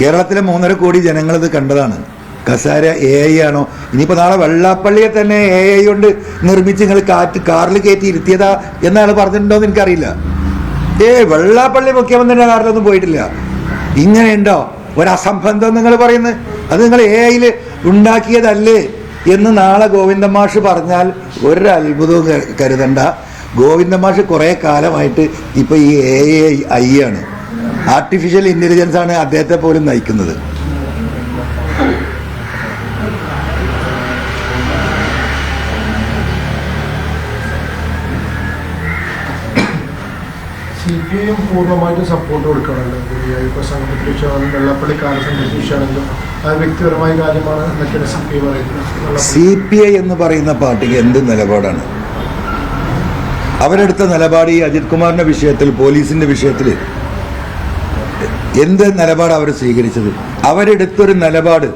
കേരളത്തിലെ മൂന്നര കോടി ജനങ്ങൾ ഇത് കണ്ടതാണ്. കസാര എ ഐ ആണോ? ഇനിയിപ്പോൾ നാളെ വെള്ളാപ്പള്ളിയെ തന്നെ എ ഐ കൊണ്ട് നിർമ്മിച്ച് നിങ്ങൾ കാറ്റ് കാറിൽ കയറ്റി ഇരുത്തിയതാ എന്നാണ് പറഞ്ഞിട്ടുണ്ടോ എന്ന് എനിക്കറിയില്ല. ഏ വെള്ളാപ്പള്ളി മുഖ്യമന്ത്രിയുടെ കാറിലൊന്നും പോയിട്ടില്ല. ഇങ്ങനെയുണ്ടോ? ഒരസംബന്ധം നിങ്ങൾ പറയുന്നത്? അത് നിങ്ങൾ എ ഐയിൽ ഉണ്ടാക്കിയതല്ലേ എന്ന് നാളെ ഗോവിന്ദ മാഷ് പറഞ്ഞാൽ ഒരത്ഭുതവും കരുതണ്ട. ഗോവിന്ദ മാഷ് കുറേ കാലമായിട്ട് ഇപ്പോൾ ഈ എ ഐ ആണ്. ആർട്ടിഫിഷ്യൽ ഇന്റലിജൻസ് ആണ് അദ്ദേഹത്തെ പോലും നയിക്കുന്നത്. സി പി ഐ പൂർണമായിട്ടും സപ്പോർട്ട് കൊടുക്കണമല്ലോ വെള്ളപ്പള്ളി അത് വ്യക്തിപരമായ കാര്യമാണ് എന്നൊക്കെയാണ് സി പി ഐ പറയുന്നത്. സി പി ഐ എന്ന് പറയുന്ന പാർട്ടിക്ക് എന്ത് നിലപാടാണ്? അവരെടുത്ത നിലപാട് ഈ അജിത് കുമാറിന്റെ വിഷയത്തിൽ പോലീസിന്റെ വിഷയത്തിൽ എന്ത് നിലപാട് അവർ സ്വീകരിച്ചത്? അവരെടുത്തൊരു നിലപാട്.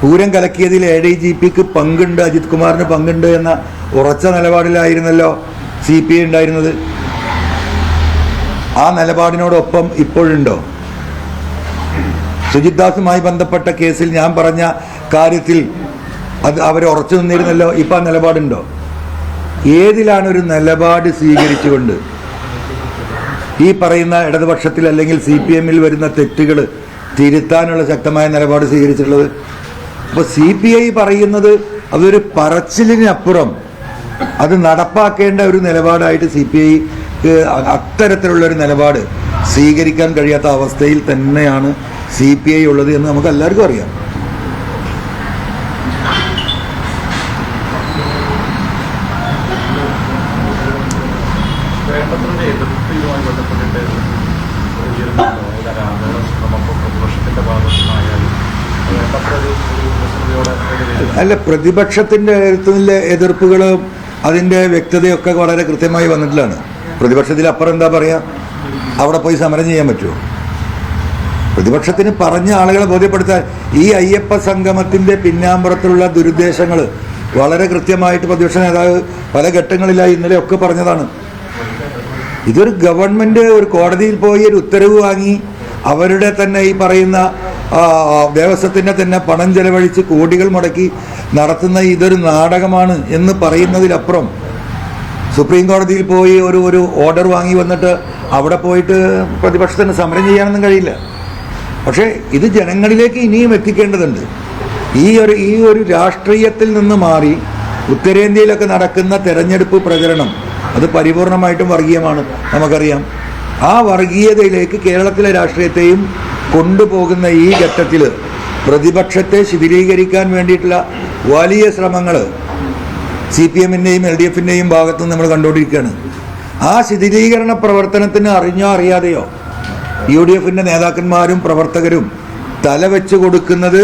പൂരം കലക്കിയതിൽ എ ഡി ജി പിക്ക് പങ്കുണ്ട് അജിത് കുമാറിന് പങ്കുണ്ട് എന്ന ഉറച്ച നിലപാടിലായിരുന്നല്ലോ സി പി ഐ ഉണ്ടായിരുന്നത്. ആ നിലപാടിനോടൊപ്പം ഇപ്പോഴുണ്ടോ? സുജിത്ദാസുമായി ബന്ധപ്പെട്ട കേസിൽ ഞാൻ പറഞ്ഞ കാര്യത്തിൽ അത് അവർ ഉറച്ചു നിന്നിരുന്നല്ലോ. ഇപ്പം ആ നിലപാടുണ്ടോ? ഏതിലാണ് ഒരു നിലപാട് സ്വീകരിച്ചുകൊണ്ട് ഈ പറയുന്ന ഇടതുപക്ഷത്തിൽ അല്ലെങ്കിൽ സി പി എമ്മിൽ വരുന്ന തെറ്റുകൾ തിരുത്താനുള്ള ശക്തമായ നിലപാട് സ്വീകരിച്ചിട്ടുള്ളത്. അപ്പൊ സി പി ഐ പറയുന്നത് അതൊരു പറച്ചിലിനപ്പുറം അത് നടപ്പാക്കേണ്ട ഒരു നിലപാടായിട്ട് സി പി ഐക്ക് അത്തരത്തിലുള്ള ഒരു നിലപാട് സ്വീകരിക്കാൻ കഴിയാത്ത അവസ്ഥയിൽ തന്നെയാണ് സി പി ഐ ഉള്ളത് എന്ന് നമുക്ക് എല്ലാവർക്കും അറിയാം. അല്ല പ്രതിപക്ഷത്തിന്റെ എഴുത്തിലെ എതിർപ്പുകളും അതിന്റെ വ്യക്തതയൊക്കെ വളരെ കൃത്യമായി വന്നിട്ടുള്ളതാണ് പ്രതിപക്ഷത്തിൽ അപ്പുറം എന്താ പറയാ? അവിടെ പോയി സമരം ചെയ്യാൻ പറ്റുമോ? പ്രതിപക്ഷത്തിന് പറഞ്ഞ ആളുകളെ ബോധ്യപ്പെടുത്താൻ ഈ അയ്യപ്പ സംഗമത്തിന്റെ പിന്നാമ്പുറത്തുള്ള ദുരുദ്ദേശങ്ങൾ വളരെ കൃത്യമായിട്ട് പ്രതിപക്ഷ നേതാവ് പല ഘട്ടങ്ങളിലായി ഇന്നലെ ഒക്കെ പറഞ്ഞതാണ്. ഇതൊരു ഗവൺമെന്റ് ഒരു കോടതിയിൽ പോയി ഒരു ഉത്തരവ് വാങ്ങി അവരുടെ തന്നെ ഈ പറയുന്ന ആ, ദേവസ്വത്തിന്റെ തന്നെ പണം ചെലവഴിച്ച് കോടികൾ മുടക്കി നടത്തുന്ന ഇതൊരു നാടകമാണ് എന്ന് പറയുന്നതിലപ്പുറം സുപ്രീം കോടതിയിൽ പോയി ഒരു ഒരു ഓർഡർ വാങ്ങി വന്നിട്ട് അവിടെ പോയിട്ട് പ്രതിപക്ഷത്തിന് സമരം ചെയ്യാനൊന്നും കഴിയില്ല. പക്ഷേ ഇത് ജനങ്ങളിലേക്ക് ഇനിയും എത്തിക്കേണ്ടതുണ്ട്. ഈ ഒരു ഈ ഒരു രാഷ്ട്രീയത്തിൽ നിന്ന് മാറി ഉത്തരേന്ത്യയിലൊക്കെ നടക്കുന്ന തെരഞ്ഞെടുപ്പ് പ്രചരണം അത് പരിപൂർണമായിട്ടും വർഗീയമാണ്. നമുക്കറിയാം. ആ വർഗീയതയിലേക്ക് കേരളത്തിലെ രാഷ്ട്രീയത്തെയും കൊണ്ടുപോകുന്ന ഈ ഘട്ടത്തിൽ പ്രതിപക്ഷത്തെ ശിഥിലീകരിക്കാൻ വേണ്ടിയിട്ടുള്ള വലിയ ശ്രമങ്ങൾ സി പി എമ്മിന്റെയും എൽ ഡി എഫിന്റെയും ഭാഗത്ത് നമ്മൾ കണ്ടുകൊണ്ടിരിക്കുകയാണ്. ആ ശിഥിലീകരണ പ്രവർത്തനത്തിന് അറിഞ്ഞോ അറിയാതെയോ യു ഡി എഫിന്റെ നേതാക്കന്മാരും പ്രവർത്തകരും തലവെച്ച് കൊടുക്കുന്നത്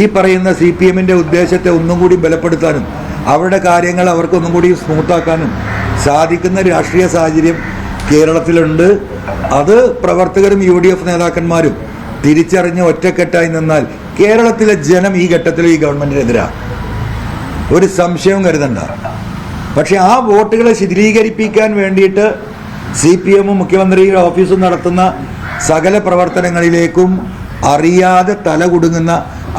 ഈ പറയുന്ന സി പി എമ്മിന്റെ ഉദ്ദേശത്തെ ഒന്നും കൂടി ബലപ്പെടുത്താനും അവരുടെ കാര്യങ്ങൾ അവർക്കൊന്നും കൂടി സ്മൂത്താക്കാനും സാധിക്കുന്ന രാഷ്ട്രീയ സാഹചര്യം കേരളത്തിലുണ്ട്. അത് പ്രവർത്തകരും യു ഡി എഫ് നേതാക്കന്മാരും തിരിച്ചറിഞ്ഞ് ഒറ്റക്കെട്ടായി നിന്നാൽ കേരളത്തിലെ ജനം ഈ ഘട്ടത്തിൽ ഈ ഗവൺമെന്റിനെതിരാ. ഒരു സംശയവും കരുതണ്ട. പക്ഷെ ആ വോട്ടുകളെ ശിഥിലീകരിപ്പിക്കാൻ വേണ്ടിയിട്ട് സി പി എമ്മും മുഖ്യമന്ത്രിയുടെ ഓഫീസും നടത്തുന്ന സകല പ്രവർത്തനങ്ങളിലേക്കും അറിയാതെ തല കുടുങ്ങുന്ന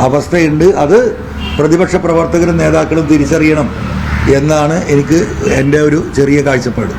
അവസ്ഥയുണ്ട്. അത് പ്രതിപക്ഷ പ്രവർത്തകരും നേതാക്കളും തിരിച്ചറിയണം എന്നാണ് എനിക്ക് എന്റെ ഒരു ചെറിയ കാഴ്ചപ്പാട്.